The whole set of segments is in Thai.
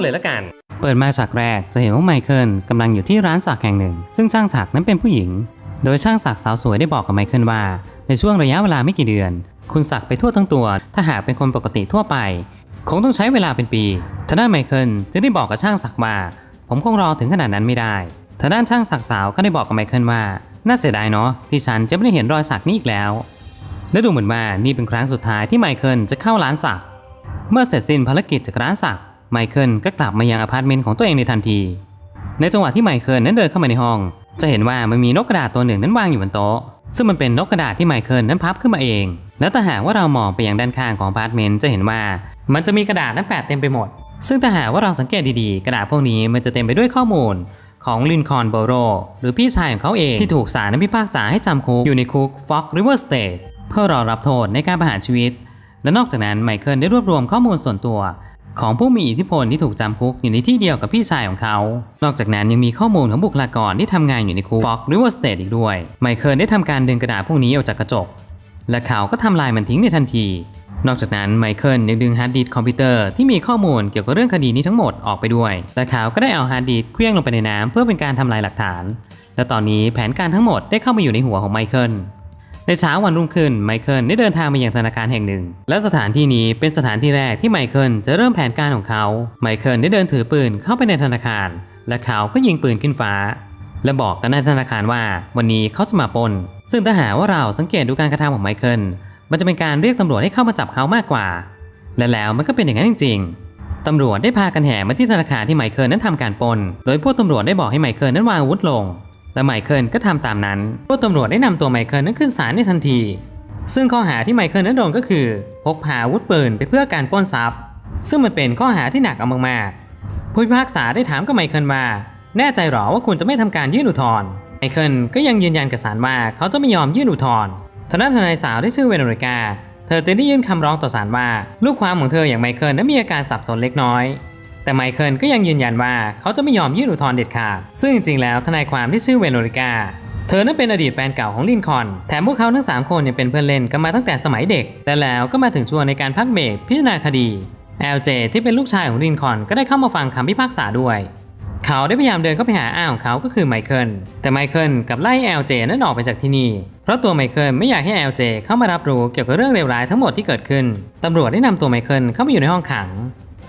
เลยละกัน เปิดมาฉากแรกจะเห็นว่าไมเคิลกำลังอยู่ที่ร้านสักแห่งหนึ่ง ซึ่งช่างสักนั้นเป็นผู้หญิง โดยช่างสักสาวสวยได้บอกกับไมเคิลว่า ในช่วงระยะเวลาไม่กี่เดือน คุณสักไปทั่วทั้งตัว ถ้าหากเป็นคนปกติทั่วไป คงต้องใช้เวลาเป็นปีทางด้านไมเคิลจึงได้บอกกับช่างสักว่า ผมคงรอถึงขนาดนั้นไม่ได้ทางด้านช่างสักสาวก็ได้บอกกับไมเคิลว่า น่าเสียดายเนาะที่ฉันจะไม่ได้เห็นรอยสักนี้อีกแล้ว และดูเหมือนว่านี่เป็นครั้งสุดท้ายที่ไมเคิลจะเข้าร้านสัก เมื่อเสร็จสิ้นภารกิจจากร้านสัก ไมเคิลก็กลับมายังอพาร์ตเมนต์ของตัวเองในทันที ในจังหวะที่ไมเคิลนั้นเดินเข้ามาในห้อง จะเห็นว่ามันมีนกกระดาษตัวหนึ่งนั้นวางอยู่บนโต๊ะ ซึ่งมันเป็นนกกระดาษที่ไมเคิลนั้นพับขึ้นมาเอง แล้วถ้าหากว่าเรามองไปยังด้านข้างของอพาร์ตเมนต์จะเห็นว่า มันจะมีกระดาษนั้นแปะเต็มไปหมด ซึ่งถ้าหากว่าเราสังเกตดีๆ กระดาษพวกนี้มันจะเต็มไปด้วยข้อมูลของลินคอนโบโรหรือพี่ชายของเขาเองที่ถูกศาลนั้นพิพากษาให้จำคุกอยู่ในคุกฟ็อกริเวอร์สเตทเพื่อรอรับโทษในการประหารชีวิต และนอกจากนั้นไมเคิลได้รวบรวมข้อมูลส่วนตัว ของผู้มีอิทธิพลที่ถูกจำคุกอยู่ในที่เดียวกับพี่ชายของเขา นอกจากนั้นยังมีข้อมูลของบุคลากรที่ทำงานอยู่ในคุกฟ็อกริเวอร์สเตทอีกด้วย ไมเคิลได้ทำการดึงกระดาษพวกนี้ออกจากกระจก และเขาก็ทำลายมันทิ้งในทันที นอกจากนั้นไมเคิลยังดึงฮาร์ดดิสก์คอมพิวเตอร์ที่มีข้อมูลเกี่ยวกับเรื่องคดีนี้ทั้งหมดออกไปด้วย และเขาก็ได้เอาฮาร์ดดิสก์เคลื่องลงไปในน้ำเพื่อเป็นการทำลายหลักฐาน และตอนนี้แผนการทั้งหมดได้เข้ามาอยู่ในหัวของไมเคิล ในเช้าวันรุ่งขึ้นไมเคิลได้เดินทางมายังธนาคารแห่งหนึ่ง และสถานที่นี้เป็นสถานที่แรกที่ไมเคิลจะเริ่มแผนการของเขาไมเคิลได้เดินถือปืนเข้าไปในธนาคาร และเขาก็ยิงปืนขึ้นฟ้า และบอกกับนายธนาคารว่า วันนี้เขาจะมาปล้นซึ่งถ้าหาว่าเราสังเกตดูการกระทำของไมเคิลมันจะเป็นการเรียกตำรวจให้เข้ามาจับเขามากกว่า และแล้วมันก็เป็นอย่างนั้นจริง ๆ ตำรวจได้พากันแห่มาที่ธนาคารที่ไมเคิลนั้นทำการปล้น โดยพวกตำรวจได้บอกให้ไมเคิลนั้นวางอาวุธลง และไมเคิลก็ทำตามนั้นพวกตำรวจได้นำตัวไมเคิลนั้นขึ้นศาลในทันที ซึ่งข้อหาที่ไมเคิลนั้นโดนก็คือ พกพาอาวุธปืนไปเพื่อการปล้นทรัพย์ ซึ่งมันเป็นข้อหาที่หนักเอามากๆผู้พิพากษาได้ถามกับไมเคิลว่าแน่ใจหรอว่าคุณจะไม่ทำการยื่นอุทธรณ์ไมเคิลก็ยังยืนยันกับศาลว่าเขาจะไม่ยอมยื่นอุทธรณ์ทางด้านทนายสาวที่ชื่อเวโรนิกา เธอได้ยื่นคำร้องต่อศาลว่า ลูกความของเธออย่างไมเคิลนั้นมีอาการสับสนเล็กน้อย แต่ไมเคิลก็ยังยืนยันว่าเขาจะไม่ยอมยื่นอุทธรณ์เด็ดขาด ซึ่งจริงๆแล้วทนายความที่ชื่อเวโรนิกาเธอนั้นเป็นอดีตแฟนเก่าของลินคอน แถมพวกเขาทั้ง 3 คนยังเป็นเพื่อนเล่นกันมาตั้งแต่สมัยเด็ก และแล้วก็มาถึงช่วงในการพักเบรกพิจารณาคดี LJ ที่เป็นลูกชายของลินคอนก็ได้เข้ามาฟังคำพิพากษาด้วย เขาได้พยายามเดินเข้าไปหาอ้าของเขาก็คือไมเคิล แต่ไมเคิลกับไล่ LJ นั้นออกไปจากที่นี่ เพราะตัวไมเคิลไม่อยากให้ LJ เข้ามารับรู้เกี่ยวกับเรื่องเลวร้ายทั้งหมดที่เกิดขึ้นตำรวจได้นำตัวไมเคิลเข้ามาอยู่ในห้องขัง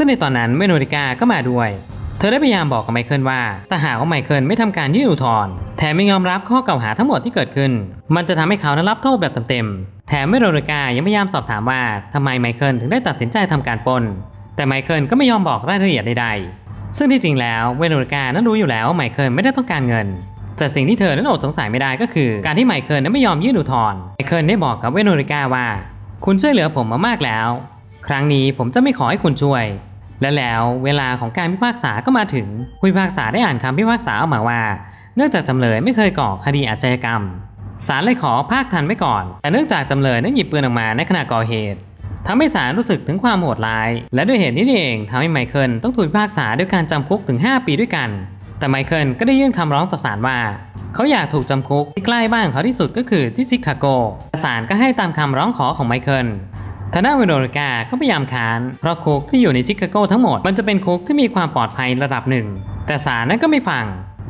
ซึ่งในตอนนั้นเมโนริกาก็มาด้วย เธอได้พยายามบอกกับไมเคิลว่าถ้าหากว่าไมเคิลไม่ทำการยื่นอุทธรณ์แถมไม่ยอมรับข้อกล่าวหาทั้งหมดที่เกิดขึ้น มันจะทำให้เขานั้นรับโทษแบบเต็มๆแถมเมโนริกายังพยายามสอบถามว่าทำไมไมเคิลถึงได้ตัดสินใจทำการปล้นแต่ไมเคิลก็ไม่ยอมบอกรายละเอียดใดๆ ซึ่งที่จริงแล้วเวโนริกานั้นรู้อยู่แล้วว่าไมเคิลไม่ได้ต้องการเงิน แต่สิ่งที่เธอนั้นอดสงสัยไม่ได้ก็คือ การที่ไมเคิลนั้นไม่ยอมยื่นอุทธรณ์ ไมเคิลได้บอกกับเวโนริกาว่า คุณช่วยเหลือผมมามากแล้ว ครั้งนี้ผมจะไม่ขอให้คุณช่วย และแล้วเวลาของการพิพากษาก็มาถึงผู้พิพากษาได้อ่านคำพิพากษาออกมาว่า เนื่องจากจำเลยไม่เคยก่อคดีอาชญากรรมศาลเลยขอภาคทันไว้ก่อน แต่เนื่องจากจำเลยนั้นหยิบปืนออกมาในขณะก่อเหตุทำให้ศาลรู้สึกถึงความโหดร้าย และด้วยเหตุนี้เองทำให้ไมเคิลต้องถูกพิพากษาด้วยการจำคุกถึง 5 ปีด้วยกัน แต่ไมเคิลก็ได้ยื่นคำร้องต่อศาลว่า เขาอยากถูกจำคุกที่ใกล้บ้านของเขาที่สุดก็คือที่ชิคาโกศาลก็ให้ตามคำร้องขอของไมเคิล ทางด้านเวโรริกาก็พยายามค้าน เพราะคุกที่อยู่ในชิคาโกทั้งหมดมันจะเป็นคุกที่มีความปลอดภัยระดับหนึ่ง แต่ศาลนั้นก็ไม่ฟัง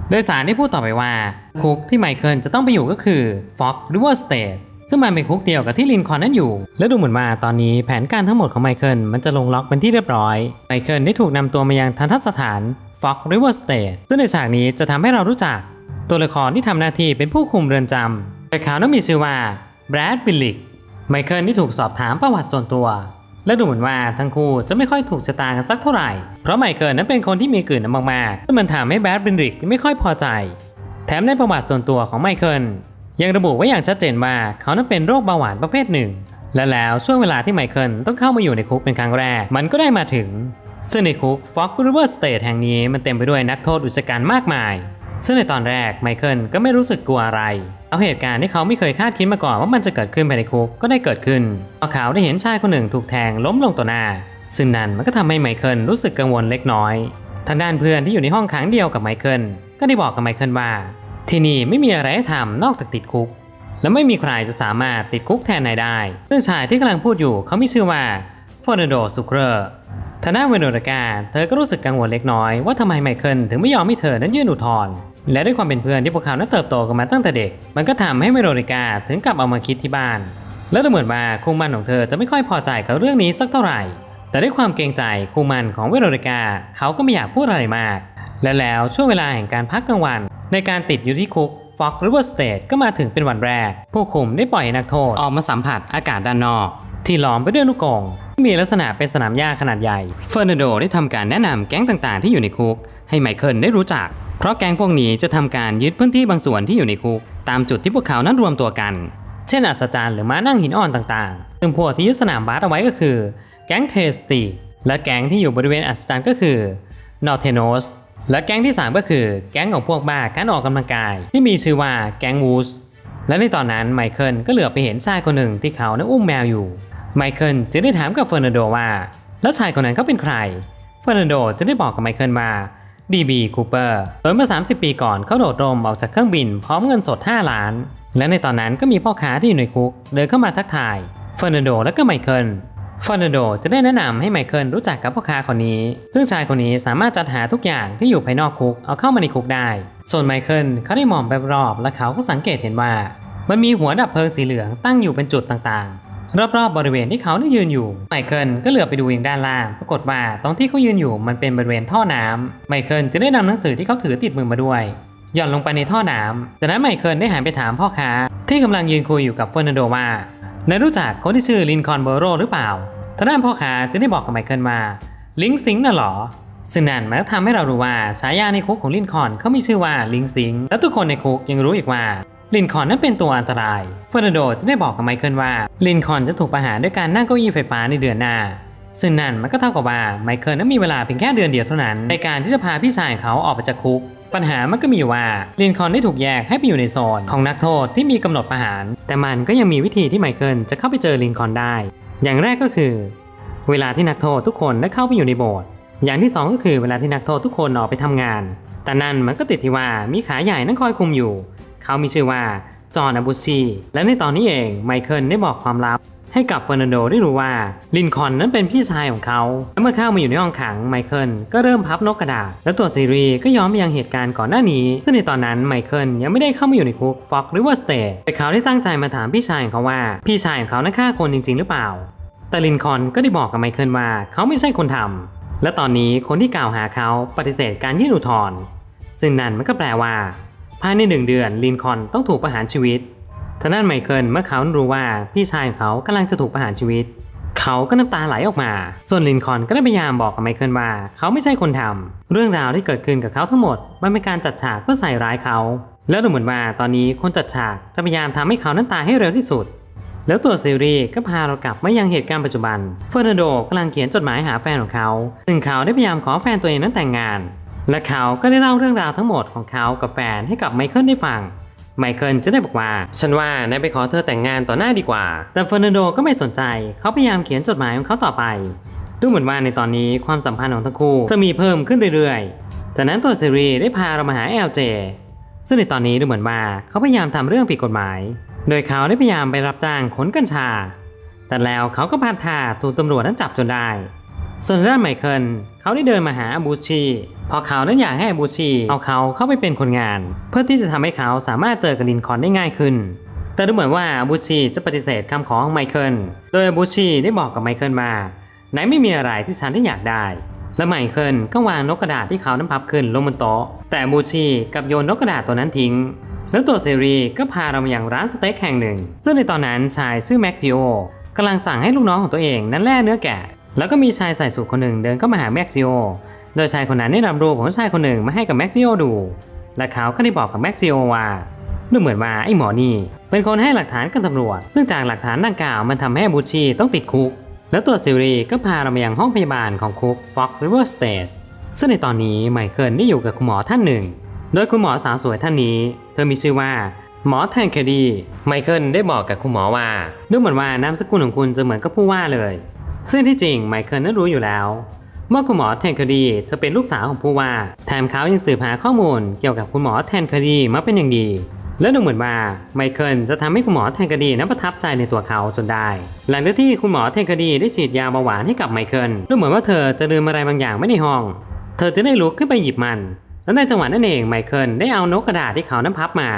โดยศาลได้พูดต่อไปว่า คุกที่ไมเคิลจะต้องไปอยู่ก็คือฟ็อกริเวอร์สเตทซึ่งมันเป็นคุกเดียวกับที่ลินคอล์นนั้นอยู่ และดูเหมือนว่าตอนนี้แผนการทั้งหมดของไมเคิลมันจะลงล็อกเป็นที่เรียบร้อย ไมเคิลได้ถูกนำตัวมายังทันทสถานฟ็อกริเวอร์สเตทซึ่งในฉากนี้จะทำให้เรารู้จัก ตัวละครที่ทำหน้าที่เป็นผู้คุมเรือนจำแต่เขานั้นมีชื่อว่าแบรดบิลลิก ไมเคิลที่ถูกสอบถามประวัติส่วนตัว และดูเหมือนว่าทั้งคู่จะไม่ค่อยถูกชะตากันสักเท่าไหร่ เพราะไมเคิลนั้นเป็นคนที่มีกลิ่นน้ำมากๆซึ่งมันทำให้แบดบินริกไม่ค่อยพอใจ แถมในประวัติส่วนตัวของไมเคิลยังระบุไว้อย่างชัดเจนว่าเขานั้นเป็นโรคเบาหวานประเภทหนึ่ง และแล้วช่วงเวลาที่ไมเคิลต้องเข้ามาอยู่ในคุกเป็นครั้งแรก มันก็ได้มาถึงซึ่งในคุกฟ็อกริเวอร์สเตทแห่งนี้มันเต็มไปด้วยนักโทษอุกชะกันมากมาย ซึ่งในตอนแรกไมเคิลก็ไม่รู้สึกกลัวอะไร เอาเหตุการณ์ที่เขาไม่เคยคาดคิดมาก่อนว่ามันจะเกิดขึ้นภายในคุกก็ได้เกิดขึ้นพอเขาได้เห็นชายคนหนึ่งถูกแทงล้มลงต่อหน้า ซึ่งนั่นมันก็ทำให้ไมเคิลรู้สึกกังวลเล็กน้อย ทางด้านเพื่อนที่อยู่ในห้องขังเดียวกับไมเคิลก็ได้บอกกับไมเคิลว่า ที่นี่ไม่มีอะไรให้ทำนอกจากติดคุก และไม่มีใครจะสามารถติดคุกแทนนายได้ ซึ่งชายที่กำลังพูดอยู่เขามีชื่อว่าฟอร์นโดซูเครอร์ทางด้านเวโรนิกาเธอก็รู้สึกกังวลเล็กน้อยว่าทำไมไมเคิลถึงไม่ยอมให้เธอนั้นยื่นอุทธรณ์ และด้วยความเป็นเพื่อนที่พวกเขานั้นเติบโตกันมาตั้งแต่เด็ก มันก็ทำให้เวโรนิกาถึงกับเอามาคิดที่บ้าน และดูเหมือนว่าคู่หมันของเธอจะไม่ค่อยพอใจกับเรื่องนี้สักเท่าไหร่ แต่ด้วยความเกรงใจคู่หมันของเวโรนิกาเขาก็ไม่อยากพูดอะไรมาก และแล้วช่วงเวลาแห่งการพักกลางวัน ในการติดอยู่ที่คุกฟ็อกริเวอร์สเตทก็มาถึงเป็นวันแรก ผู้คุมได้ปล่อยนักโทษออกมาสัมผัสอากาศด้านนอก ที่ล้อมไปด้วยลูกกงมีลักษณะเป็นสนามหญ้าขนาดใหญ่ เฟอร์นันโดได้ทำการแนะนำแก๊งต่างๆ ที่อยู่ในคุก ให้ไมเคิลได้รู้จัก เพราะแก๊งพวกนี้จะทำการยึดพื้นที่บางส่วนที่อยู่ในคุก ตามจุดที่พวกเขานั้นรวมตัวกัน เช่นอัศจรรย์หรือม้านั่งหินอ่อนต่างๆ ซึ่งพวกที่ยึดสนามบาสเอาไว้ก็คือ แก๊งเทสตีและแก๊งที่อยู่บริเวณอัศจรรย์ก็คือนอเทโนสและแก๊งที่ 3 ก็คือแก๊งของพวกบ้าการออกกำลังกาย ที่มีชื่อว่าแก๊งวูสและในตอนนั้นไมเคิลก็เหลือบไปเห็นชายคนหนึ่งที่เขานั้นอุ้มแมวอยู่ ไมเคิลจึงได้ถามกับเฟอร์นันโดว่า แล้วชายคนนั้นเขาเป็นใคร เฟอร์นันโดจึงได้บอกกับไมเคิลว่า ดีบีคูเปอร์โดยเมื่อ 30 ปีก่อนเขาโดดร่มออกจากเครื่องบินพร้อมเงินสด 5 ล้าน และในตอนนั้นก็มีพ่อค้าที่อยู่ในคุก เดินเข้ามาทักทายเฟอร์นันโดและก็ไมเคิลเฟอร์นันโดจะได้แนะนำให้ไมเคิลรู้จักกับพ่อค้าคนนี้ ซึ่งชายคนนี้สามารถจัดหาทุกอย่างที่อยู่ภายนอกคุกเอาเข้ามาในคุกได้ ส่วนไมเคิลเขาได้มองไปรอบและเขาก็สังเกตเห็นว่า มันมีหัวดับเพลิงสีเหลืองตั้งอยู่เป็นจุดต่างๆ รอบๆบริเวณที่เขาได้ยืนอยู่ไมเคิลก็เหลือบไปดูยังด้านล่างปรากฏว่าตรงที่เขายืนอยู่มันเป็นบริเวณท่อน้ำไมเคิลจึงได้นำหนังสือที่เขาถือติดมือมาด้วยหย่อนลงไปในท่อน้ำจากนั้นไมเคิลได้หันไปถามพ่อค้า ที่กำลังยืนคุยอยู่กับเฟอร์นันโดว่านายรู้จักคนที่ชื่อลินคอนเบโรหรือเปล่าทางด้านพ่อค้าจึงได้บอกกับไมเคิลว่าลิงซิงน่ะเหรอซึ่งนั่นมันก็ทำให้เรารู้ว่าฉายาในคุกของลินคอนเขามีชื่อว่าลิงซิง และทุกคนในคุกยังรู้อีกว่า ลินคอนนั้นเป็นตัวอันตรายเฟอร์นันโดจะได้บอกกับไมเคิลว่า ลินคอนจะถูกประหารด้วยการนั่งเก้าอี้ไฟฟ้าในเดือนหน้า ซึ่งนั่นมันก็เท่ากับว่าไมเคิลนั้นมีเวลาเพียงแค่เดือนเดียวเท่านั้น ในการที่จะพาพี่ชายเขาออกไปจากคุก ปัญหามันก็มีว่าลินคอนได้ถูกแยกให้ไปอยู่ในโซนของนักโทษที่มีกำหนดประหาร แต่มันก็ยังมีวิธีที่ไมเคิลจะเข้าไปเจอลินคอนได้ อย่างแรกก็คือ เวลาที่นักโทษทุกคนได้เข้าไปอยู่ในโบสถ์อย่างที่สองก็คือเวลาที่นักโทษทุกคนออกไปทำงาน แต่นั่นมันก็ติดที่ว่ามีขาใหญ่นั่งคอยคุมอยู่ เขามีชื่อว่าจอห์นอาบูชีและในตอนนี้เองไมเคิลได้บอกความลับให้กับเฟอร์นันโดได้รู้ว่าลินคอนนั้นเป็นพี่ชายของเขา และเมื่อเข้ามาอยู่ในห้องขังไมเคิลก็เริ่มพับนกกระดาษ และตัวซีรีส์ก็ย้อนไปยังเหตุการณ์ก่อนหน้านี้ ซึ่งในตอนนั้นไมเคิลยังไม่ได้เข้ามาอยู่ในคุกฟ็อกหรือว่าสเตทแต่เขาได้ตั้งใจมาถามพี่ชายของเขาว่า พี่ชายของเขานั้นฆ่าคนจริง ๆ หรือเปล่า แต่ลินคอนก็ได้บอกกับไมเคิลว่าเขาไม่ใช่คนทำและตอนนี้คนที่กล่าวหาเขาปฏิเสธการยื่นอุทธรณ์ซึ่งนั่นมันก็แปลว่า ภายในหนึ่งเดือนลินคอนต้องถูกประหารชีวิตทางด้านไมเคิลเมื่อเขารู้ว่าพี่ชายของเขากำลังจะถูกประหารชีวิต เขาก็น้ำตาไหลออกมา ส่วนลินคอนก็ได้พยายามบอกกับไมเคิลว่า เขาไม่ใช่คนทำเรื่องราวที่เกิดขึ้นกับเขาทั้งหมด มันเป็นการจัดฉากเพื่อใส่ร้ายเขา แล้วดูเหมือนว่าตอนนี้คนจัดฉากจะพยายามทำให้เขานั้นตาให้เร็วที่สุด แล้วตัวซีรีส์ก็พาเรากลับมายังเหตุการณ์ปัจจุบันเฟอร์นันโดกำลังเขียนจดหมายหาแฟนของเขา ซึ่งเขาได้พยายามขอแฟนตัวเองนั้นแต่งงาน และเขาก็ได้เล่าเรื่องราวทั้งหมดของเขากับแฟนให้กับไมเคิลได้ฟัง ไมเคิลจะได้บอกว่า ฉันว่านายไปขอเธอแต่งงานต่อหน้าดีกว่า แต่เฟอร์นันโดก็ไม่สนใจ เขาพยายามเขียนจดหมายของเขาต่อไป ดูเหมือนว่าในตอนนี้ความสัมพันธ์ของทั้งคู่จะมีเพิ่มขึ้นเรื่อยๆ จากนั้นตัวซีรีส์ได้พาเรามาหา LJ ซึ่งในตอนนี้ดูเหมือนว่าเขาพยายามทำเรื่องผิดกฎหมาย โดยเขาได้พยายามไปรับจ้างขนกัญชา แต่แล้วเขาก็พลาดท่าถูกตำรวจนั้นจับจนได้ ส่วนด้านไมเคิลเขาได้เดินมาหาอบูชีพราะเขานั้นอยากให้อบูชีเอาเขาเข้าไปเป็นคนงาน เพื่อที่จะทำให้เขาสามารถเจอกับลินคอนได้ง่ายขึ้น แต่ดูเหมือนว่าอบูชีจะปฏิเสธคำขอของไมเคิลโดยอบูชีได้บอกกับไมเคิลว่าไหนไม่มีอะไรที่ฉันได้อยากได้ และไมเคิลก็วางนกกระดาษที่เขานั้นพับขึ้นลงบนโต๊ะแต่อบูชีกับโยนนกกระดาษตัวนั้นทิ้ง แล้วตัวเซรีก็พาเรามาอย่างร้านสเต็กแห่งหนึ่ง ซึ่งในตอนนั้นชายชื่อแม็กจิโอกำลังสั่งให้ลูกน้องของตัวเองนั้นแล่เนื้อแกะ แล้วก็มีชายใส่สูทคนหนึ่งเดินเข้ามาหาแม็กจิโอ โดยชายคนนั้นได้นำรูปของชายคนหนึ่งมาให้กับแม็กซิโอดู และเขาก็ได้บอกกับแม็กซิโอว่าดูเหมือนว่าไอ้หมอนี่ เป็นคนให้หลักฐานกับตำรวจ ซึ่งจากหลักฐานดังกล่าวมันทำให้บูชีต้องติดคุก แล้วตัวซิรีก็พาเรามายังห้องพยาบาลของคุกฟ็อกริเวอร์สเตทซึ่งในตอนนี้ไมเคิลได้อยู่กับคุณหมอท่านหนึ่ง โดยคุณหมอสาวสวยท่านนี้ เธอมีชื่อว่าหมอแทนเคดีไมเคิลได้บอกกับคุณหมอว่า ดูเหมือนว่านามสกุลของคุณจะเหมือนกับผู้ว่าเลย ซึ่งที่จริงไมเคิลนั้นรู้อยู่แล้วเมื่อคุณหมอแทนคดีเธอเป็นลูกสาวของผู้ว่าแถมเขายังสืบหาข้อมูลเกี่ยวกับคุณหมอแทนคดีมาเป็นอย่างดี และดูเหมือนว่าไมเคิลจะทำให้คุณหมอแทงคดีนั้นประทับใจในตัวเขาจนได้ หลังจากที่คุณหมอแทงคดีได้ฉีดยาเบาหวานให้กับไมเคิลดูเหมือนว่าเธอจะลืมอะไรบางอย่างไว้ในห้อง เธอจะได้ลุกขึ้นไปหยิบมัน และในจังหวะนั้นเองไมเคิลได้เอานกกระดาษที่เขานั้นพับมา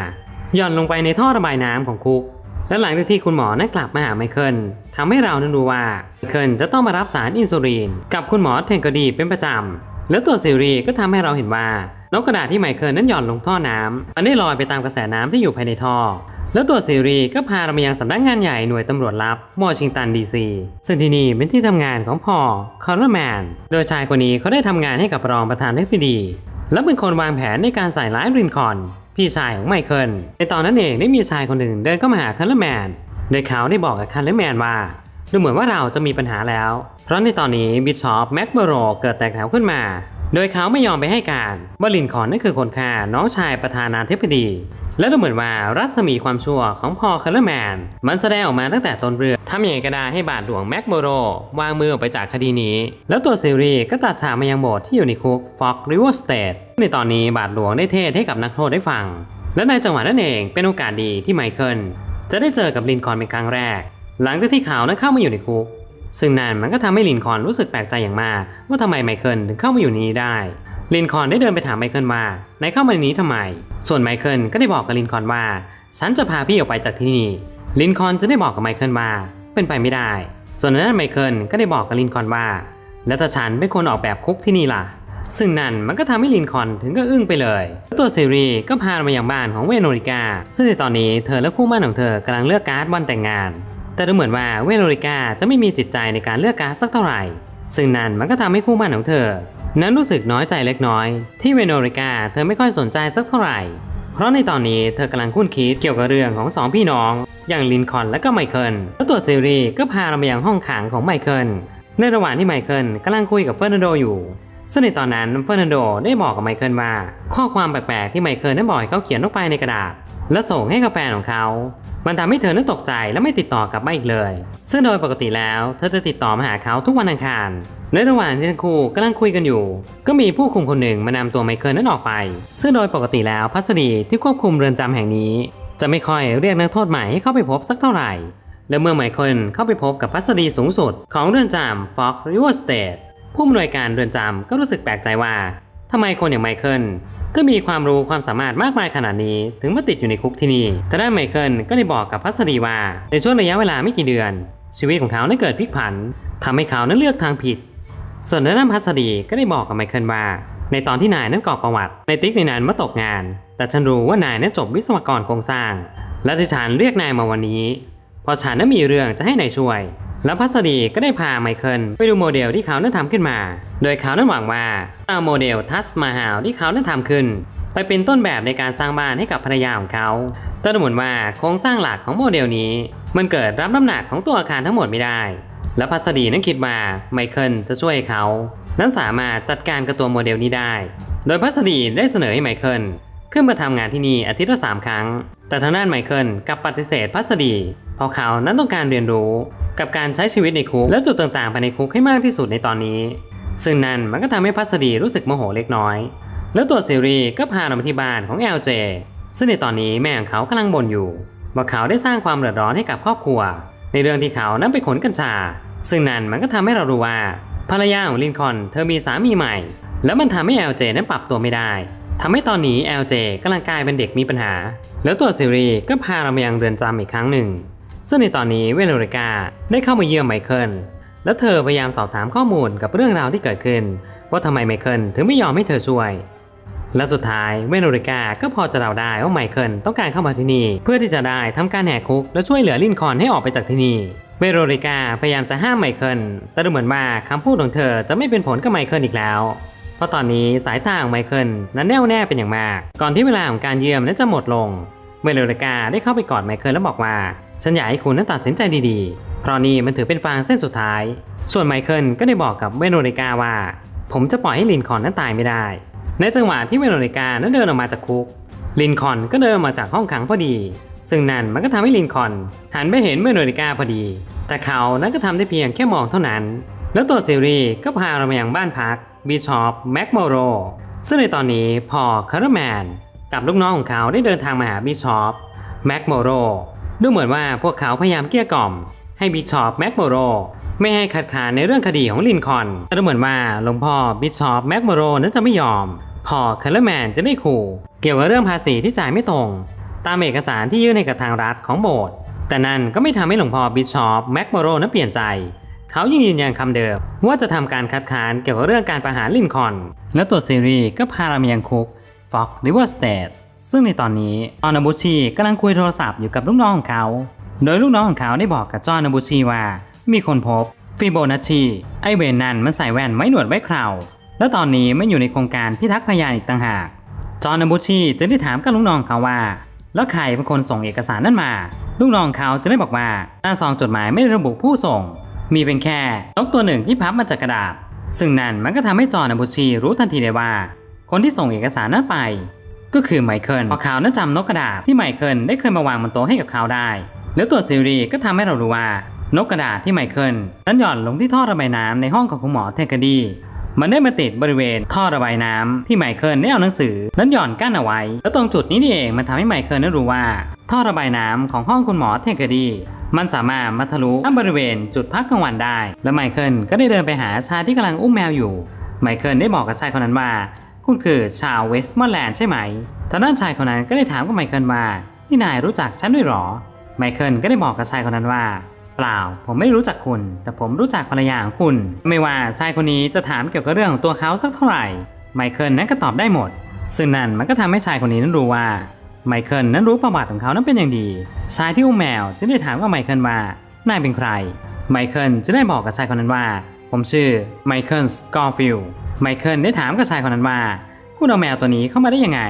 หย่อนลงไปในท่อระบายน้ำของคุก และหลังจากที่คุณหมอนั้นกลับมาหาไมเคิลทำให้เรานั้นรู้ว่าไมเคิลจะต้องมารับสารอินซูลินกับคุณหมอเทงกดีเป็นประจำแล้วตัวซีรีก็ทำให้เราเห็นว่านกกระดาษที่ไมเคิลนั้นหย่อนลงท่อน้ำมันได้ลอยไปตามกระแสน้ำที่อยู่ภายในท่อ แล้วตัวซีรีก็พาเรามายังสำนักงานใหญ่หน่วยตำรวจลับวอชิงตันดีซีซึ่งที่นี่เป็นที่ทำงานของพอคอร์เรแมน โดยชายคนนี้เขาได้ทำงานให้กับรองประธานาธิบดี และเป็นคนวางแผนในการใส่ร้ายรินคอน พี่ชายของไมเคิลในตอนนั้นเองได้มีชายคนหนึ่งเดินเข้ามาหาคาร์เลแมนโดยเขาได้บอกกับคาร์เลแมนว่าดูเหมือนว่าเราจะมีปัญหาแล้ว เพราะในตอนนี้บิชอปแม็กเบโรเกิดแตกแถวขึ้นมา โดยเขาไม่ยอมไปให้การว่าลินคอนนั่นคือคนฆ่าน้องชายประธานาธิบดี และดูเหมือนว่ารัศมีความชั่วของพอลคาร์เลแมนมันแสดงออกมาตั้งแต่ต้นเรื่องทำอย่างไรก็ได้ให้บาทหลวงแม็กโบโรวางมือออกไปจากคดีนี้ แล้วตัวซีรีส์ก็ตัดฉากมายังโบสถ์ที่อยู่ในคุกฟ็อกริเวอร์สเตทในตอนนี้บาทหลวงได้เทศให้กับนักโทษได้ฟัง และในจังหวะนั้นเองเป็นโอกาสดีที่ไมเคิลจะได้เจอกับลินคอนเป็นครั้งแรก หลังจากที่เขานั้นเข้ามาอยู่ในคุกซึ่งนั่นมันก็ทำให้ลินคอนรู้สึกแปลกใจอย่างมากว่าทำไมไมเคิลถึงเข้ามาอยู่นี้ได้ ลินคอนได้เดินไปถามไมเคิลว่านายเข้ามาในนี้ทำไม ส่วนไมเคิลก็ได้บอกกับลินคอนว่า ฉันจะพาพี่ออกไปจากที่นี่ ลินคอนจะได้บอกกับไมเคิลว่าเป็นไปไม่ได้ ส่วนนั้นไมเคิลก็ได้บอกกับลินคอนว่า แล้วถ้าฉันเป็นคนออกแบบคุกที่นี่ล่ะ ซึ่งนั่นมันก็ทำให้ลินคอนถึงก็อึ้งไปเลย ตัวเซรีก็พามาอย่างบ้านของเวโนริกา ซึ่งในตอนนี้เธอและคู่มั่นของเธอกำลังเลือกการ์ดวันแต่งงาน แต่ดูเหมือนว่าเวโนริกาจะไม่มีจิตใจในการเลือกการ์ดสักเท่าไหร่ ซึ่งนั่นมันก็ทำให้คู่มั่นของเธอ นั้นรู้สึกน้อยใจเล็กน้อย ที่เวโนริกาเธอไม่ค่อยสนใจสักเท่าไหร่ เพราะในตอนนี้เธอกำลังคุ้นคิดเกี่ยวกับเรื่องของสองพี่น้อง อย่างลินคอนและก็ไมเคิลแล้วตัวซีรีก็พาเรามายังห้องขังของไมเคิลในระหว่างที่ไมเคิลกำลังคุยกับเฟอร์นันโดอยู่ซึ่งในตอนนั้นเฟอร์นันโดได้บอกกับไมเคิลว่า ข้อความแปลกๆที่ไมเคิลได้บอกให้เขาเขียนลงไปในกระดาษ และส่งให้กับแฟนของเขา มันทำให้เธอนั้นตกใจและไม่ติดต่อกลับมาอีกเลย ซึ่งโดยปกติแล้วเธอจะติดต่อมาหาเขาทุกวันอังคาร ในระหว่างที่ทั้งคู่กำลังคุยกันอยู่ ก็มีผู้คุมคนหนึ่งมานำตัวไมเคิลนั้นออกไป ซึ่งโดยปกติแล้วพัสดีที่ควบคุมเรือนจำแห่งนี้ จะไม่ค่อยเรียกนักโทษใหม่ให้เข้าไปพบสักเท่าไหร่และเมื่อไมเคิลเข้าไปพบกับพัสดีสูงสุดของเรือนจำ Fox River State ผู้อำนวยการเรือนจำก็รู้สึกแปลกใจว่าทำไมคนอย่างไมเคิล ก็มีความรู้ความสามารถมากมายขนาดนี้ ถึงมาติดอยู่ในคุกที่นี่แต่ด้านไมเคิลก็ได้บอกกับพัสดีว่า ในช่วงระยะเวลาไม่กี่เดือน ชีวิตของเขาได้เกิดพลิกผันทำให้เขานั้นเลือกทางผิด ส่วนด้านพัสดีก็ได้บอกกับไมเคิลว่า ในตอนที่นายนั้นกรอกประวัติ ในติ๊กในนั้นมาตกงาน แต่ฉันรู้ว่านายนั้นจบวิศวกรโครงสร้าง และที่ฉันเรียกนายมาวันนี้เพราะฉันนั้นมีเรื่องจะให้นายช่วย แล้วพัสดีก็ได้พาไมเคิลไปดูโมเดลที่เขานั้นทำขึ้นมา โดยเขานั้นหวังว่าเอาโมเดลทัสมาฮาลที่เขานั้นทำขึ้น ไปเป็นต้นแบบในการสร้างบ้านให้กับภรรยาของเขาแต่ดูเหมือนว่าโครงสร้างหลักของโมเดลนี้ มันเกิดรับน้ำหนักของตัวอาคารทั้งหมดไม่ได้ และพัสดีนั้นคิดว่าไมเคิลจะช่วยเขา นั้นสามารถจัดการกับตัวโมเดลนี้ได้ โดยพัสดีได้เสนอให้ไมเคิลขึ้นมาทำงานที่นี่อาทิตย์ละสามครั้ง แต่ทางด้านไมเคิลกลับปฏิเสธพัสดี เพราะเขานั้นต้องการเรียนรู้กับการใช้ชีวิตในคุกและจุดต่างๆภายในคุกให้มากที่สุดในตอนนี้ ซึ่งนั่นมันก็ทำให้พัสดีรู้สึกโมโหเล็กน้อย แล้วตัวซีรีก็พาเรามาที่บ้านของ LJ ซึ่งในตอนนี้แม่ของเขากำลังบ่นอยู่ว่าเขาได้สร้างความเดือดร้อนให้กับครอบครัว ในเรื่องที่เขานั้นไปขนกัญชา ซึ่งนั่นมันก็ทำให้เรารู้ว่าภรรยาของลินคอนเธอมีสามีใหม่ แล้วมันทำให้ LJ นั้นปรับตัวไม่ได้ ทำให้ตอนนี้ LJ กำลังกลายเป็นเด็กมีปัญหา แล้วตัวซีรีก็พาเรามายังเรือนจำอีกครั้งหนึ่ง ซึ่งในตอนนี้เวโนริกาได้เข้ามาเยี่ยมไมเคิล และเธอพยายามสอบถามข้อมูลกับเรื่องราวที่เกิดขึ้น ว่าทำไมไมเคิลถึงไม่ยอมให้เธอช่วย และสุดท้ายเวโนริกาก็พอจะเดาได้ว่าไมเคิลต้องการเข้ามาที่นี่ เพื่อที่จะได้ทำการแหกคุก และช่วยเหลือลินคอนให้ออกไปจากที่นี่เวโนริกาพยายามจะห้ามไมเคิล แต่ดูเหมือนว่าคำพูดของเธอจะไม่เป็นผลกับไมเคิลอีกแล้ว ราะตอนนี้สายตาของไมเคิลนั้นแน่วแน่เป็นอย่างมาก ก่อนที่เวลาของการเยี่ยมนั้นจะหมดลงเวโนริกาได้เข้าไปกอดไมเคิลแล้วบอกว่า ฉันอยากให้คุณนั้นตัดสินใจดีๆ เพราะนี่มันถือเป็นฟางเส้นสุดท้าย ส่วนไมเคิลก็ได้บอกกับเวโนริกาว่า ผมจะปล่อยให้ลินคอนนั้นตายไม่ได้ ในจังหวะที่เวโรนิกานั้นเดินออกมาจากคุก ลินคอนก็เดินมาจากห้องขังพอดี ซึ่งนั่นมันก็ทำให้ลินคอนหันไปเห็นเวโรนิกาพอดี แต่เขานั้นก็ทำได้เพียงแค่มองเท่านั้น แล้วตัวซีรีก็พาเรามายังบ้านพัก บิชอปแม็กโมโรซึ่งในตอนนี้พอคาร์แมนกับลูกน้องของเขาได้เดินทางมาหาบิชอปแม็กโมโรดูเหมือนว่าพวกเขาพยายามเกลี้ยกล่อม ให้บิชอปแม็กโมโรไม่ให้ขัดขานในเรื่องคดีของลินคอนแต่ดูเหมือนว่าหลวงพ่อบิชอปแม็กโมโรนั้นจะไม่ยอม พอคลเลอร์แมนจะได้ขู่ เกี่ยวกับเรื่องภาษีที่จ่ายไม่ตรง ตามเอกสารที่ยื่นให้กับทางรัฐของโบสถ์แต่นั่นก็ไม่ทำให้หลวงพ่อบิชอปแม็กโมโรนั้นเปลี่ยนใจ เขายังยืนยันคำเดิม ว่าจะทำการคัดค้านเกี่ยวกับเรื่องการประหารลินคอน และตัวซีรีส์ก็พาเรามายังคุกฟ็อกริเวอร์สเตทซึ่งในตอนนี้ออนาบุชีกำลังคุยโทรศัพท์อยู่กับลูกน้องของเขา โดยลูกน้องของเขาได้บอกกับจอห์นนาบุชีว่า มีคนพบฟิโบนัชชีไอเวนนันมันใส่แว่นไว้หนวดไว้เคราแล้วตอนนี้ไม่อยู่ในโครงการพิทักษ์พยานอีกต่างหาก จอห์นนาบุชีจึงได้ถามกับลูกน้องเขาว่า แล้วใครเป็นคนส่งเอกสารนั่นมา ลูกน้องเขาจะได้บอกว่าหน้าซองจดหมายไม่ได้ระบุผู้ส่ง มีเป็นแค่นกตัวหนึ่งที่พับมาจากกระดาษ ซึ่งนั่นมันก็ทำให้จอห์นบุชีรู้ทันทีเลยว่า คนที่ส่งเอกสารนั้นไป ก็คือไมเคิลพอเขานั้นจำนกกระดาษที่ไมเคิลได้เคยมาวางบนโต๊ะให้กับเขาได้ แล้วตัวซีรีก็ทำให้เรารู้ว่านกกระดาษที่ไมเคิลนั้นหย่อนลงที่ท่อระบายน้ำในห้องของคุณหมอเทคดีมันได้มาติดบริเวณท่อระบายน้ำที่ไมเคิลได้เอาหนังสือ นั้นหย่อนกั้นเอาไว้ แล้วตรงจุดนี้นี่เองมันทำให้ไมเคิลนั้นรู้ว่า ท่อระบายน้ำของห้องคุณหมอเทคดี มันสามารถมาทะลุบริเวณจุดพักกลางวันได้ และไมเคิลก็ได้เดินไปหาชายที่กำลังอุ้มแมวอยู่ ไมเคิลได้บอกกับชายคนนั้นว่า คุณคือชาวเวสต์มอร์แลนด์ใช่ไหมทางด้านชายคนนั้นก็ได้ถามกับไมเคิลว่านี่นายรู้จักฉันด้วยหรอ ไมเคิลก็ได้บอกกับชายคนนั้นว่า เปล่า ผมไม่รู้จักคุณ แต่ผมรู้จักภรรยาของคุณ ไม่ว่าชายคนนี้จะถามเกี่ยวกับเรื่องของตัวเขาสักเท่าไหร่ ไมเคิลนั้นก็ตอบได้หมด ซึ่งนั่นมันก็ทำให้ชายคนนี้นั้นรู้ว่า ไมเคิลนั้นรู้ประวัติของเขานั้นเป็นอย่างดีชายที่อุ้มแมวจึงได้ถามกับไมเคิลว่านายเป็นใคร ไมเคิลจะได้บอกกับชายคนนั้นว่า ผมชื่อไมเคิลสกอร์ฟิลไมเคิลได้ถามกับชายคนนั้นว่า คุณเอาแมวตัวนี้เข้ามาได้ยังไง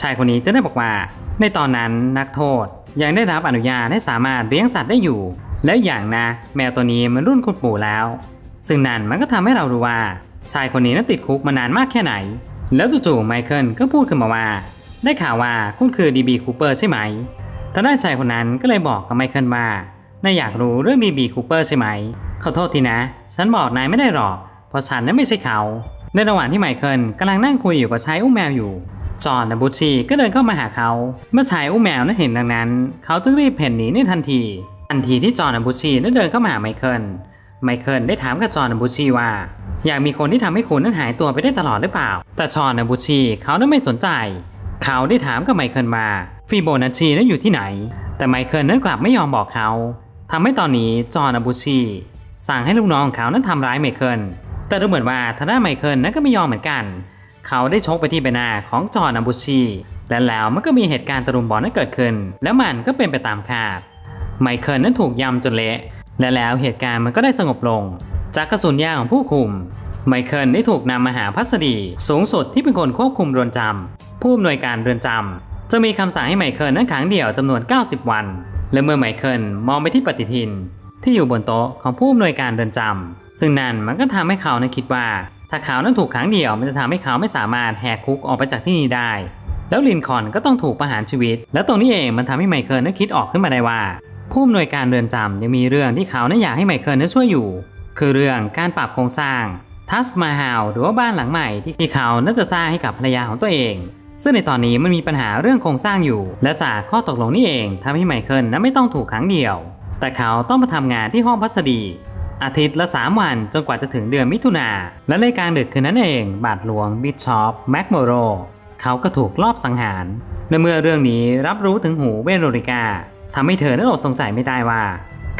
ชายคนนี้จะได้บอกว่า ในตอนนั้นนักโทษยังได้รับอนุญาตให้สามารถเลี้ยงสัตว์ได้อยู่ และอย่างนะ แมวตัวนี้มันรุ่นคุณปู่แล้ว ซึ่งนั่นมันก็ทำให้เรารู้ว่าชายคนนี้นั้นติดคุกมานานมากแค่ไหน แล้วจู่ๆไมเคิลก็พูดขึ้นมาว่า ได้ข่าวว่าคุณคือดีบีคูเปอร์ใช่ไหมทางด้านชายคนนั้นก็เลยบอกกับไมเคิลว่านายอยากรู้เรื่องดีบีคูเปอร์ใช่ไหม ขอโทษทีนะ ฉันบอกนายไม่ได้หรอก เพราะฉันนั้นไม่ใช่เขา ในระหว่างที่ไมเคิลกำลังนั่งคุยอยู่กับชายอุ้มแมวอยู่ จอห์นและบูชีก็เดินเข้ามาหาเขา เมื่อชายอุ้มแมวนั้นเห็นดังนั้น เขาจึงรีบเพ่นหนีในทันที ทันทีที่จอห์นและบูชีนั้นเดินเข้ามาหาไมเคิล ไมเคิลได้ถามกับจอห์นและบูชีว่า อยากมีคนที่ทำให้คุณนั้นหายตัวไปได้ตลอดหรือเปล่า แต่จอห์นและบูชีเขานั้นไม่สนใจ เขาได้ถามกับไมเคิลว่าฟีโบนัชชีนั้นอยู่ที่ไหน แต่ไมเคิลนั้นกลับไม่ยอมบอกเขาทำให้ตอนนี้จอห์นและบูชีสั่งให้ลูกน้องของเขานั้นทำร้ายไมเคิลแต่ดูเหมือนว่าทางด้านไมเคิลนั้นก็ไม่ยอมเหมือนกัน เขาได้ชกไปที่ใบหน้าของจอห์นอับูชีและแล้วมันก็มีเหตุการณ์ตะลุมบอลนั้นเกิดขึ้น แล้วมันก็เป็นไปตามคาดไมเคิลนั้นถูกยำจนเละและแล้วเหตุการณ์มันก็ได้สงบลง จากกระสุนยางของผู้คุม ไมเคิลได้ถูกนำมาหาพัสดีสูงสุดที่เป็นคนควบคุมเรือนจำผู้อำนวยการเรือนจำจะมีคำสั่งให้ไมเคิลนั้นขังเดี่ยวจำนวน 90 วัน และเมื่อไมเคิลมองไปที่ปฏิทิน ที่อยู่บนโต๊ะของผู้อำนวยการเรือนจำซึ่งนั่นมันก็ทำให้เขานั้นคิดว่า ถ้าเขานั้นถูกขังเดี่ยวมันจะทำให้เขาไม่สามารถแหกคุกออกไปจากที่นี่ได้ แล้วลินคอนก็ต้องถูกประหารชีวิต และตรงนี้เองมันทำให้ไมเคิลนั้นคิดออกขึ้นมาได้ว่าผู้อำนวยการเรือนจำยังมีเรื่องที่เขานั้นอยากให้ไมเคิลนั้นช่วยอยู่ คือเรื่องการปรับโครงสร้าง ทัสมาฮาวหรือว่าบ้านหลังใหม่ที่เขาน่าจะสร้างให้กับภรรยาของตัวเอง ซึ่งในตอนนี้มันมีปัญหาเรื่องโครงสร้างอยู่ และจากข้อตกลงนี้เองทำให้ไมเคิลนั้นไม่ต้องถูกขังเดี่ยว แต่เขาต้องมาทำงานที่ห้องพัสดี อาทิตย์ละ 3 วันจนกว่าจะถึงเดือนมิถุนา และในกลางดึกคืนนั้นเอง บาทหลวงบิชอปแม็กโมโรเขาก็ถูกลอบสังหารในเมื่อเรื่องนี้รับรู้ถึงหูเวโรริกาทำให้เธอนั้นอดสงสัยไม่ได้ว่า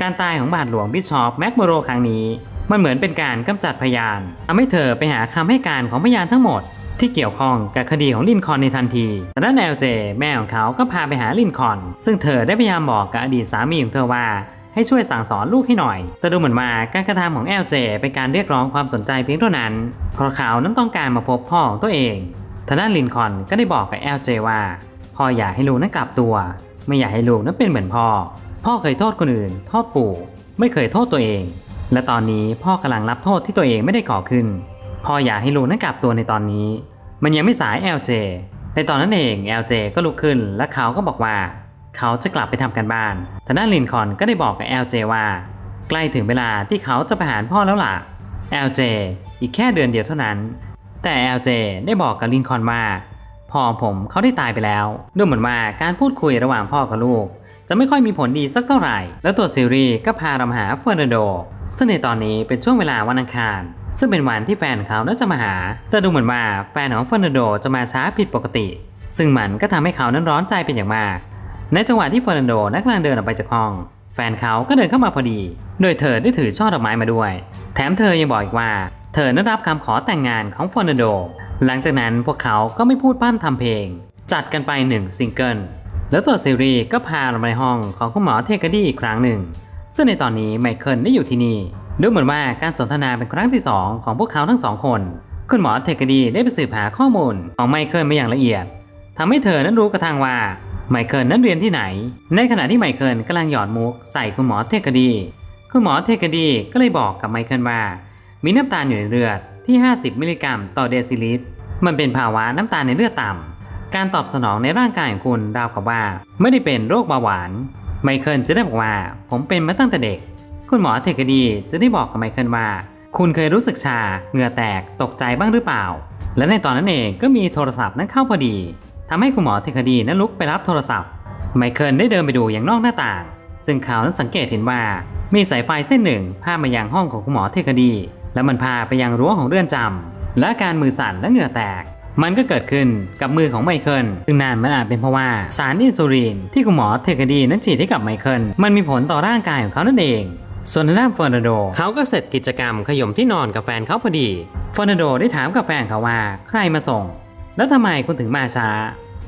การตายของบาทหลวงบิชอปแม็กโมโรครั้งนี้ มันเหมือนเป็นการกำจัดพยานทำให้เธอไปหาคำให้การของพยานทั้งหมด ที่เกี่ยวข้องกับคดีของลินคอนในทันที แต่ด้านแอลเจแม่ของเขาก็พาไปหาลินคอน ซึ่งเธอได้พยายามบอกกับอดีตสามีของเธอว่าให้ช่วยสั่งสอนลูกให้หน่อย แต่ดูเหมือนว่าการกระทำของ LJ เป็นการเรียกร้องความสนใจเพียงเท่านั้น เพราะเขานั้นต้องการมาพบพ่อของตัวเอง ทางด้านลินคอนก็ได้บอกกับ LJ ว่า พ่ออยากให้ลูกนั้นกลับตัว ไม่อยากให้ลูกนั้นเป็นเหมือนพ่อ พ่อเคยโทษคนอื่น โทษปู่ ไม่เคยโทษตัวเอง และตอนนี้พ่อกำลังรับโทษที่ตัวเองไม่ได้ก่อขึ้น พ่ออยากให้ลูกนั้นกลับตัวในตอนนี้ มันยังไม่สาย LJ ในตอนนั้นเอง LJ ก็ลุกขึ้น และเขาก็บอกว่า เขาจะกลับไปทำกันบ้านทางด้านลินคอนก็ได้บอกกับ LJ ว่า ใกล้ถึงเวลาที่เขาจะไปหาพ่อแล้วล่ะ LJ อีกแค่เดือนเดียวเท่านั้น แต่ LJ ได้บอกกับลินคอนว่าพ่อผมเขาได้ตายไปแล้วดูเหมือนว่าการพูดคุยระหว่างพ่อกับลูก จะไม่ค่อยมีผลดีสักเท่าไหร่ แล้วตัวซีรีส์ก็พาเรามาหาเฟอร์นันโด ซึ่งในตอนนี้เป็นช่วงเวลาวันอังคาร ซึ่งเป็นวันที่แฟนเขาน่าจะมาหา แต่ดูเหมือนว่าแฟนของเฟอร์นันโดจะมาช้าผิดปกติ ซึ่งมันก็ทำให้เขานั้นร้อนใจเป็นอย่างมาก ในจังหวะที่เฟอร์นันโดนักำลังเดินออกไปจากห้อง แฟนเขาก็เดินเข้ามาพอดี โดยเธอได้ถือช่อดอกไม้มาด้วย แถมเธอยังบอกอีกว่า เธอได้รับคำขอแต่งงานของเฟอร์นันโด หลังจากนั้นพวกเขาก็ไม่พูดปั้นทำเพลง จัดกันไปหนึ่งซิงเกิล แล้วตัวซีรีก็พาเราไปห้องของคุณหมอเทคดี้อีกครั้งหนึ่ง ซึ่งในตอนนี้ไมเคิลได้อยู่ที่นี่ ดูเหมือนว่าการสนทนาเป็นครั้งที่ 2 ของพวกเขาทั้งสองคน คุณหมอเทคดี้ได้ไปสืบหาข้อมูลของไมเคิลมาอย่างละเอียดทำให้เธอนั้นรู้กระทั่งว่าไมเคิลนั้นเรียนที่ไหน ในขณะที่ไมเคิลกำลังหยอดมุกใส่คุณหมอเทคดี้คุณหมอเทคดี้ก็เลยบอกกับไมเคิลว่า มีน้ำตาลอยู่ในเลือดที่ 50 มิลลิกรัมต่อเดซิลิตร มันเป็นภาวะน้ำตาลในเลือดต่ำ การตอบสนองในร่างกายของคุณราวกับว่า ไม่ได้เป็นโรคเบาหวาน ไมเคิลจะได้บอกว่า ผมเป็นมาตั้งแต่เด็ก คุณหมอเทคดีจะได้บอกกับไมเคิลว่า คุณเคยรู้สึกชาเหงื่อแตกตกใจบ้างหรือเปล่า และในตอนนั้นเองก็มีโทรศัพท์นั้นเข้าพอดีทำให้คุณหมอเทคดีนั้นลุกไปรับโทรศัพท์ ไมเคิลได้เดินไปดูอย่างนอกหน้าต่าง ซึ่งเขานั้นสังเกตเห็นว่า มีสายไฟเส้นหนึ่งพาดมายังห้องของคุณหมอเทคดี และมันพาไปยังรั้วของเรือนจำและการมือสั่นและเหงื่อแตก มันก็เกิดขึ้นกับมือของไมเคิลซึ่งนั่นมันอาจเป็นเพราะว่าสารอินซูลินที่คุณหมอเทคดีนั้นฉีดให้กับไมเคิลมันมีผลต่อร่างกายของเขานั่นเองส่วนทางด้านฟอร์นันโดเขาก็เสร็จกิจกรรมขย่มที่นอนกับแฟนเขาพอดีฟอร์นันโดได้ถามกับแฟนเขาว่าใครมาส่ง แล้วทำไมคุณถึงมาช้า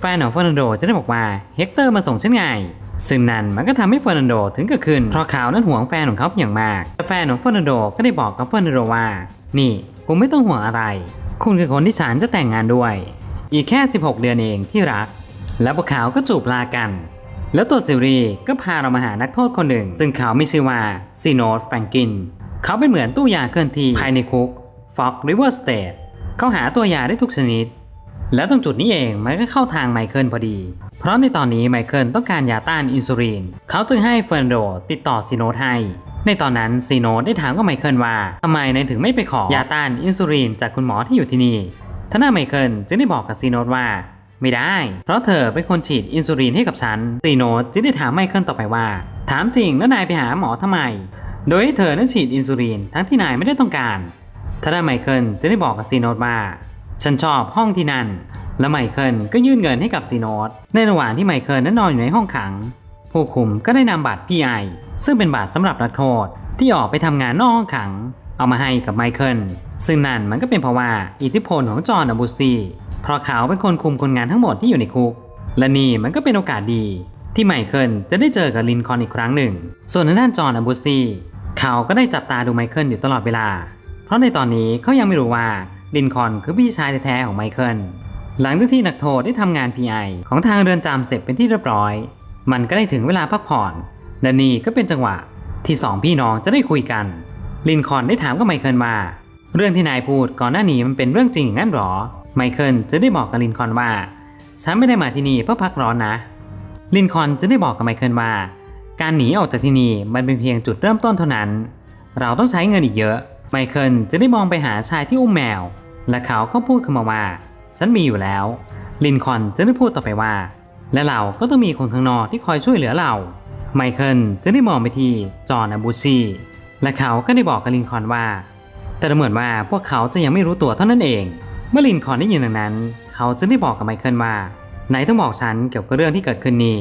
แฟนของฟอร์นันโดจะได้บอกว่าเฮกเตอร์มาส่งฉันไงซึ่งนั่นมันก็ทำให้เฟอร์นันโดถึงกับขึ้นเพราะเขานั้นห่วงแฟนของเขาเป็นอย่างมาก แต่แฟนของเฟอร์นันโดก็ได้บอกกับเฟอร์นันโดว่า นี่คุณไม่ต้องห่วงอะไร คุณคือคนที่ฉันจะแต่งงานด้วย อีกแค่ 16 เดือนเองที่รัก แล้วพวกเขาก็จูบลากัน แล้วตัวซิรีก็พาเรามาหานักโทษคนหนึ่ง ซึ่งเขาไมีชื่อว่าซีโนดแฟรงกิน เขาเป็นเหมือนตู้ยาเคลื่อนที่ภายในคุกฟ็อกริเวอร์สเตทเขาหาตัวยาได้ทุกชนิด แล้วตรงจุดนี้เองมันก็เข้าทางไมเคิลพอดี เพราะในตอนนี้ไมเคิลต้องการยาต้านอินซูลินเขาจึงให้เฟร์นันโดติดต่อซีโนดให้ ในตอนนั้นซีโนดได้ถามกับไมเคิลว่าทำไมนายถึงไม่ไปขอยาต้านอินซูลินจากคุณหมอที่อยู่ที่นี่ท่านาไมเคิลจึงได้บอกกับซีโนดว่าไม่ได้ เพราะเธอเป็นคนฉีดอินซูลินให้กับฉันซีโนดจึงได้ถามไมเคิลต่อไปว่า ถามจริงแล้วนายไปหาหมอทำไม โดยให้เธอนั้นฉีดอินซูลินทั้งที่นายไม่ได้ต้องการท่านาไมเคิลจึงได้บอกกับซีโนดว่าฉันชอบห้องที่นั่น และไมเคิลก็ยื่นเงินให้กับซีโนดในระหว่างที่ไมเคิลนั้นนอนอยู่ในห้องขัง ผู้คุมก็ได้นำบัตร PI ซึ่งเป็นบัตรสำหรับนักโทษที่ออกไปทำงานนอกห้องขัง เอามาให้กับไมเคิลซึ่งนั่นมันก็เป็นเพราะว่าอิทธิพลของจอห์นอบูซีเพราะเขาเป็นคนคุมคนงานทั้งหมดที่อยู่ในคุก และนี่มันก็เป็นโอกาสดีที่ไมเคิลจะได้เจอกับลินคอนอีกครั้งหนึ่ง ส่วนทางด้านจอห์นอบูซีเขาก็ได้จับตาดูไมเคิลอยู่ตลอดเวลา เพราะในตอนนี้เขายังไม่รู้ว่าลินคอนคือพี่ชายแท้ๆของไมเคิลหลังจากที่นักโทษได้ทำงาน PI ของทางเรือนจำเสร็จเป็นที่เรียบร้อย มันก็ได้ถึงเวลาพักผ่อนและนี่ก็เป็นจังหวะที่สองพี่น้องจะได้คุยกัน ลินคอนได้ถามกับไมเคิลว่าเรื่องที่นายพูดก่อนหน้านี้มันเป็นเรื่องจริงอย่างนั้นหรอ ไมเคิลจะได้บอกกับลินคอนว่า ฉันไม่ได้มาที่นี่เพื่อพักร้อนนะ ลินคอนจะได้บอกกับไมเคิลว่า การหนีออกจากที่นี่มันเป็นเพียงจุดเริ่มต้นเท่านั้น เราต้องใช้เงินอีกเยอะ ไมเคิลจะได้มองไปหาชายที่อุ้มแมว และเขาก็พูดขึ้นมาว่า ฉันมีอยู่แล้ว ลินคอนจะได้พูดต่อไปว่า และเราก็ต้องมีคนข้างนอกที่คอยช่วยเหลือเราไมเคิลจะได้มองไปที่จอห์นบูชีและเขาก็ได้บอกกับลินคอนว่า แต่เหมือนว่าพวกเขาจะยังไม่รู้ตัวเท่านั้นเอง เมื่อลินคอนได้ยินดังนั้น เขาจะได้บอกกับไมเคิลว่าไหนต้องบอกฉันเกี่ยวกับเรื่องที่เกิดขึ้นนี้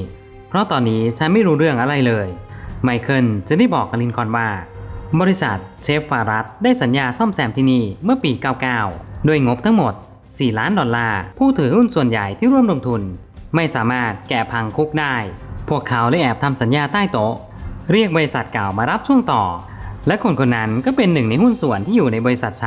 เพราะตอนนี้ฉันไม่รู้เรื่องอะไรเลย ไมเคิลจะได้บอกกับลินคอนว่า บริษัทเชฟฟารัสได้สัญญาซ่อมแซมที่นี่เมื่อปี 99 ด้วยงบทั้งหมด 4 ล้านดอลลาร์ ผู้ถือหุ้นส่วนใหญ่ที่ร่วมลงทุน ไม่สามารถแกะพังคุกได้ พวกเขาได้แอบทำสัญญาใต้โต๊ะ เรียกบริษัทเก่ามารับช่วงต่อ และคนคนนั้นก็เป็นหนึ่งในหุ้นส่วนที่อยู่ในบริษัท